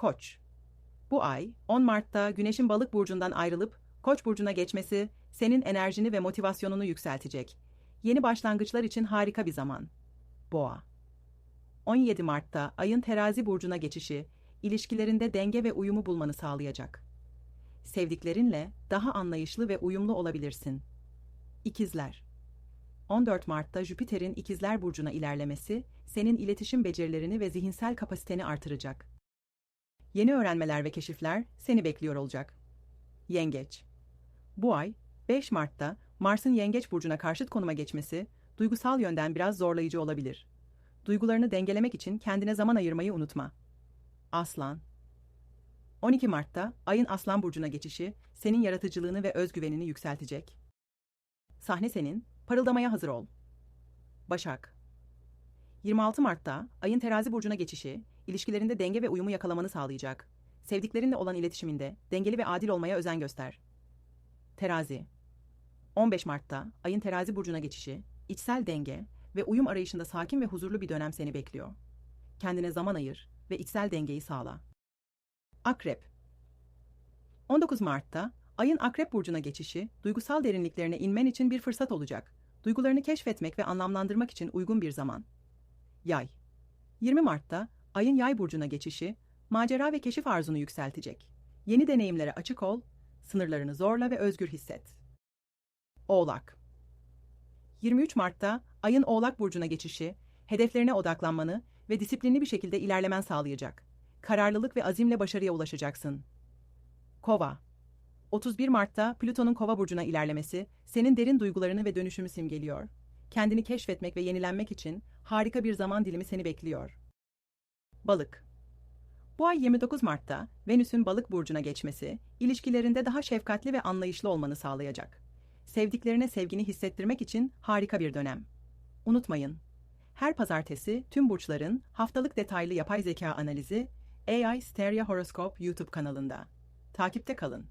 Koç. Bu ay 10 Mart'ta Güneş'in Balık burcundan ayrılıp Koç burcuna geçmesi senin enerjini ve motivasyonunu yükseltecek. Yeni başlangıçlar için harika bir zaman. Boğa. 17 Mart'ta ayın Terazi burcuna geçişi ilişkilerinde denge ve uyumu bulmanı sağlayacak. Sevdiklerinle daha anlayışlı ve uyumlu olabilirsin. İkizler. 14 Mart'ta Jüpiter'in İkizler burcuna ilerlemesi senin iletişim becerilerini ve zihinsel kapasiteni artıracak. Yeni öğrenmeler ve keşifler seni bekliyor olacak. Yengeç. Bu ay 5 Mart'ta Mars'ın Yengeç burcuna karşıt konuma geçmesi duygusal yönden biraz zorlayıcı olabilir. Duygularını dengelemek için kendine zaman ayırmayı unutma. Aslan. 12 Mart'ta Ay'ın Aslan burcuna geçişi senin yaratıcılığını ve özgüvenini yükseltecek. Sahne senin, parıldamaya hazır ol. Başak. 26 Mart'ta Ay'ın Terazi burcuna geçişi ilişkilerinde denge ve uyumu yakalamanı sağlayacak. Sevdiklerinle olan iletişiminde dengeli ve adil olmaya özen göster. Terazi. 15 Mart'ta Ay'ın Terazi burcuna geçişi içsel denge ve uyum arayışında sakin ve huzurlu bir dönem seni bekliyor. Kendine zaman ayır ve içsel dengeyi sağla. Akrep 19 Mart'ta Ay'ın Akrep burcuna geçişi, duygusal derinliklerine inmen için bir fırsat olacak. Duygularını keşfetmek ve anlamlandırmak için uygun bir zaman. Yay 20 Mart'ta Ay'ın Yay burcuna geçişi, macera ve keşif arzunu yükseltecek. Yeni deneyimlere açık ol, sınırlarını zorla ve özgür hisset. Oğlak 23 Mart'ta Ay'ın Oğlak burcuna geçişi, hedeflerine odaklanmanı ve disiplinli bir şekilde ilerlemen sağlayacak. Kararlılık ve azimle başarıya ulaşacaksın. Kova 31 Mart'ta Plüton'un Kova burcuna ilerlemesi senin derin duygularını ve dönüşümü simgeliyor. Kendini keşfetmek ve yenilenmek için harika bir zaman dilimi seni bekliyor. Balık Bu ay 29 Mart'ta Venüs'ün Balık burcuna geçmesi ilişkilerinde daha şefkatli ve anlayışlı olmanı sağlayacak. Sevdiklerine sevgini hissettirmek için harika bir dönem. Unutmayın, her pazartesi tüm burçların haftalık detaylı yapay zeka analizi AI Stereo Horoscope YouTube kanalında. Takipte kalın.